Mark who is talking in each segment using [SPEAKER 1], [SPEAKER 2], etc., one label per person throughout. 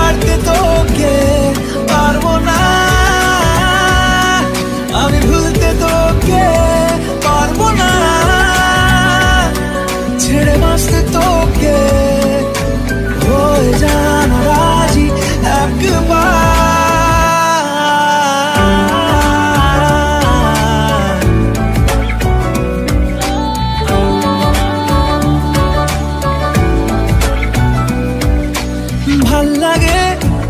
[SPEAKER 1] parte toque.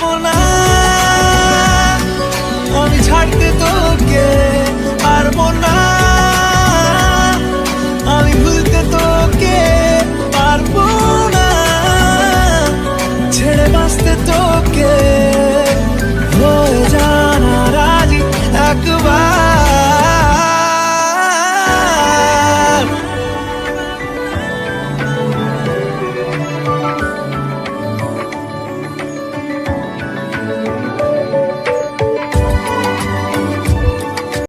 [SPEAKER 1] পারবো না আমি ছাড়তে তোকে পারবো না